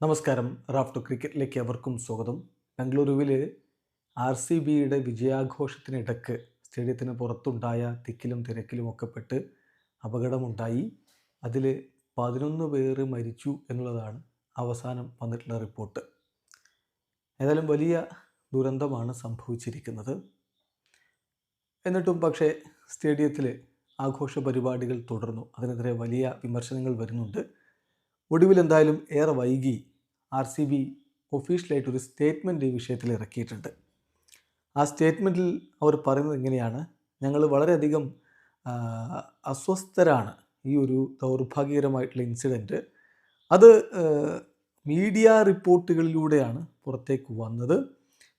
നമസ്കാരം. റാഫ്റ്റോ ക്രിക്കറ്റിലേക്ക് അവർക്കും സ്വാഗതം. ബംഗളൂരുവിൽ ആർ സി ബിയുടെ വിജയാഘോഷത്തിനിടക്ക് സ്റ്റേഡിയത്തിന് പുറത്തുണ്ടായ തിക്കിലും തിരക്കിലും ഒക്കെ പെട്ട് അപകടമുണ്ടായി. അതിൽ പതിനൊന്ന് പേർ മരിച്ചു എന്നുള്ളതാണ് അവസാനം വന്നിട്ടുള്ള റിപ്പോർട്ട്. ഏതായാലും വലിയ ദുരന്തമാണ് സംഭവിച്ചിരിക്കുന്നത്. എന്നിട്ടും പക്ഷേ സ്റ്റേഡിയത്തിൽ ആഘോഷ പരിപാടികൾ തുടർന്നു. അതിനെതിരെ വലിയ വിമർശനങ്ങൾ വരുന്നുണ്ട്. ഒടുവിൽ എന്തായാലും ഏറെ വൈകി ആർ സി ബി ഒഫീഷ്യലായിട്ട് ഒരു സ്റ്റേറ്റ്മെന്റ് ഈ വിഷയത്തിൽ ഇറക്കിയിട്ടുണ്ട്. ആ സ്റ്റേറ്റ്മെന്റിൽ അവർ പറയുന്നത് ഇങ്ങനെയാണ്. ഞങ്ങൾ വളരെയധികം അസ്വസ്ഥരാണ് ഈ ഒരു ദൗർഭാഗ്യകരമായിട്ടുള്ള ഇൻസിഡന്റ് അത് മീഡിയ റിപ്പോർട്ടുകളിലൂടെയാണ് പുറത്തേക്ക് വന്നത്.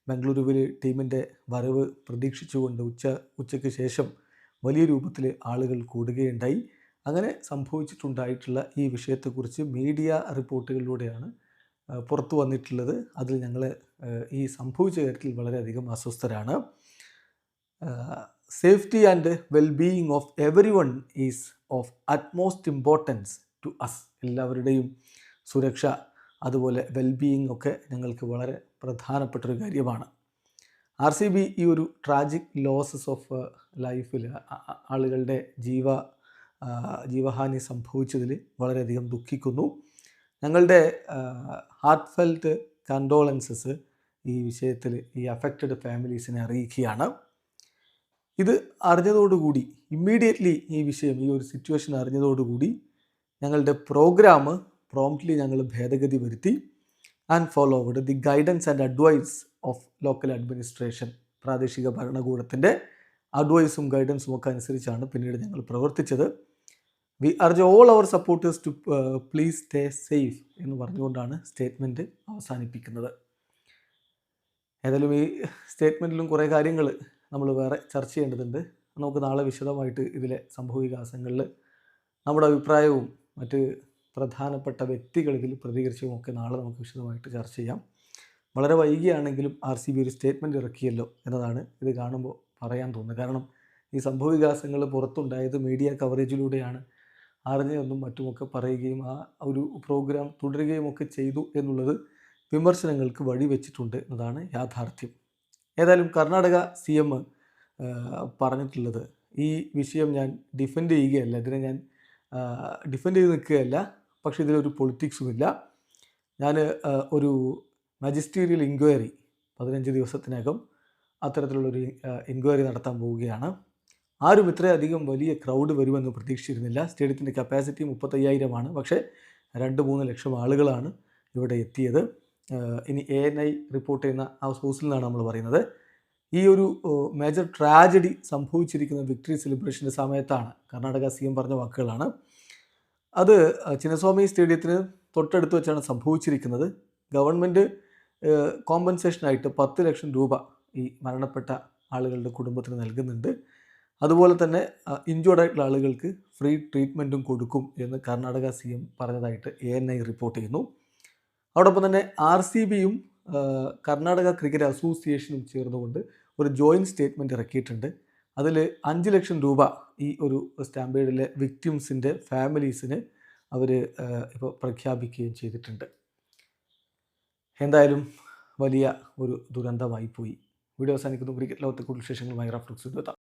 ബംഗളൂരുവിൽ ടീമിന്റെ വരവ് പ്രതീക്ഷിച്ചുകൊണ്ട് ഉച്ച ഉച്ചയ്ക്ക് ശേഷം വലിയ രൂപത്തിൽ ആളുകൾ കൂടുകയുണ്ടായി. അങ്ങനെ സംഭവിച്ചിട്ടുണ്ടായിട്ടുള്ള ഈ വിഷയത്തെക്കുറിച്ച് മീഡിയ റിപ്പോർട്ടുകളിലൂടെയാണ് പുറത്തു വന്നിട്ടുള്ളത്. അതിൽ ഞങ്ങൾ ഈ സംഭവിച്ച കാര്യത്തിൽ വളരെയധികം അസ്വസ്ഥരാണ്. Safety and wellbeing of every one is of utmost importance to us എല്ലാവരുടെയും സുരക്ഷ അതുപോലെ വെൽബീയിങ് ഒക്കെ ഞങ്ങൾക്ക് വളരെ പ്രധാനപ്പെട്ടൊരു കാര്യമാണ്. ആർ സി ബി ഈ ഒരു ട്രാജിക് ലോസസ് ഓഫ് ലൈഫിൽ ആളുകളുടെ ജീവ ജീവഹാനി സംഭവിച്ചതിൽ വളരെയധികം ദുഃഖിക്കുന്നു. ഞങ്ങളുടെ ഹാർട്ട് ഫെൽറ്റ് കണ്ടോളൻസസ് ഈ വിഷയത്തിൽ ഈ അഫക്റ്റഡ് ഫാമിലീസിനെ അറിയിക്കുകയാണ്. ഇത് അറിഞ്ഞതോടുകൂടി ഇമ്മീഡിയറ്റ്ലി ഈ വിഷയം ഈ ഒരു സിറ്റുവേഷൻ അറിഞ്ഞതോടുകൂടി ഞങ്ങളുടെ പ്രോഗ്രാം പ്രോംപ്റ്റ്ലി ഞങ്ങൾ ഭേദഗതി വരുത്തി and followed the guidance and advice of local administration പ്രാദേശിക ഭരണകൂടത്തിന്റെ അഡ്വൈസും ഗൈഡൻസും ഒക്കെ അനുസരിച്ചാണ് പിന്നീട് ഞങ്ങൾ പ്രവർത്തിച്ചത്. We urge all our supporters to please stay safe എന്ന് പറഞ്ഞുകൊണ്ടാണ് സ്റ്റേറ്റ്മെന്റ് അവസാനിപ്പിക്കുന്നത്. ഏതായാലും ഈ സ്റ്റേറ്റ്മെന്റിലും കുറേ കാര്യങ്ങൾ നമ്മൾ വേറെ ചർച്ച ചെയ്യേണ്ടതുണ്ട്. നമുക്ക് നാളെ വിശദമായിട്ട് ഇതിലെ സംഭവവികാസങ്ങളിൽ നമ്മുടെ അഭിപ്രായവും മറ്റ് പ്രധാനപ്പെട്ട വ്യക്തികൾ ഇതിൽ പ്രതികരിച്ചതും ഒക്കെ നാളെ നമുക്ക് വിശദമായിട്ട് ചർച്ച ചെയ്യാം. വളരെ വൈകിയാണെങ്കിലും ആർ സി ബി ഒരു സ്റ്റേറ്റ്മെന്റ് ഇറക്കിയല്ലോ എന്നതാണ് ഇത് കാണുമ്പോൾ പറയാൻ തോന്നുന്നത്. കാരണം ഈ സംഭവവികാസങ്ങൾ പുറത്തുണ്ടായത് മീഡിയ കവറേജിലൂടെയാണ് അറിഞ്ഞതെന്നും മറ്റുമൊക്കെ പറയുകയും ആ ഒരു പ്രോഗ്രാം തുടരുകയും ഒക്കെ ചെയ്തു എന്നുള്ളത് വിമർശനങ്ങൾക്ക് വഴിവെച്ചിട്ടുണ്ട് എന്നതാണ് യാഥാർത്ഥ്യം. ഏതായാലും കർണാടക സി എം പറഞ്ഞിട്ടുള്ളത്. ഈ വിഷയം ഞാൻ ഡിഫെൻഡ് ചെയ്യുകയല്ല. ഇതിനെ ഞാൻ ഡിഫെൻഡ് ചെയ്ത് നിൽക്കുകയല്ല. പക്ഷേ ഇതിലൊരു പൊളിറ്റിക്സുമില്ല ഞാൻ ഒരു മജിസ്റ്റീരിയൽ ഇൻക്വയറി പതിനഞ്ച് ദിവസത്തിനകം അത്തരത്തിലുള്ളൊരു ഇൻക്വയറി നടത്താൻ പോവുകയാണ്. ആരും ഇത്രയധികം വലിയ ക്രൗഡ് വരുമെന്ന് പ്രതീക്ഷിച്ചിരുന്നില്ല. സ്റ്റേഡിയത്തിന്റെ കപ്പാസിറ്റി മുപ്പത്തയ്യായിരമാണ്. പക്ഷേ രണ്ട് മൂന്ന് ലക്ഷം ആളുകളാണ് ഇവിടെ എത്തിയത്. ഇനി എ എൻ ഐ റിപ്പോർട്ട് ചെയ്യുന്ന ആ സോഴ്സിൽ നിന്നാണ് നമ്മൾ പറയുന്നത്. ഈ ഒരു മേജർ ട്രാജഡി സംഭവിച്ചിരിക്കുന്ന വിക്ടറി സെലിബ്രേഷന്റെ സമയത്താണ് കർണാടക സി എം പറഞ്ഞ വാക്കുകളാണ്. അത് ചിന്നസ്വാമി സ്റ്റേഡിയത്തിന് തൊട്ടടുത്ത് വെച്ചാണ് സംഭവിച്ചിരിക്കുന്നത്. ഗവൺമെന്റ് കോമ്പൻസേഷനായിട്ട് പത്ത് ലക്ഷം രൂപ ഈ മരണപ്പെട്ട ആളുകളുടെ കുടുംബത്തിന് നൽകുന്നുണ്ട്. അതുപോലെ തന്നെ ഇഞ്ചോർഡ് ആയിട്ടുള്ള ആളുകൾക്ക് ഫ്രീ ട്രീറ്റ്മെന്റും കൊടുക്കും എന്ന് കർണാടക സി എം പറഞ്ഞതായിട്ട് എ എൻ ഐ റിപ്പോർട്ട് ചെയ്യുന്നു. അതോടൊപ്പം തന്നെ ആർ സി ബിയും കർണാടക ക്രിക്കറ്റ് അസോസിയേഷനും ചേർന്നുകൊണ്ട് ഒരു ജോയിന്റ് സ്റ്റേറ്റ്മെന്റ് ഇറക്കിയിട്ടുണ്ട്. അതിൽ അഞ്ച് ലക്ഷം രൂപ ഈ ഒരു സ്റ്റാമ്പേഡിലെ വിക്ടിംസിന്റെ ഫാമിലീസിന് അവർ ഇപ്പോൾ പ്രഖ്യാപിക്കുകയും ചെയ്തിട്ടുണ്ട്. എന്തായാലും വലിയ ഒരു ദുരന്തമായി പോയി. വീഡിയോ അവസാനിക്കുന്നു. ക്രിക്കറ്റ് ലോകത്തെ കൂടുതൽ വിശേഷങ്ങളുമായി റഫ്ലക്സ് എത്താം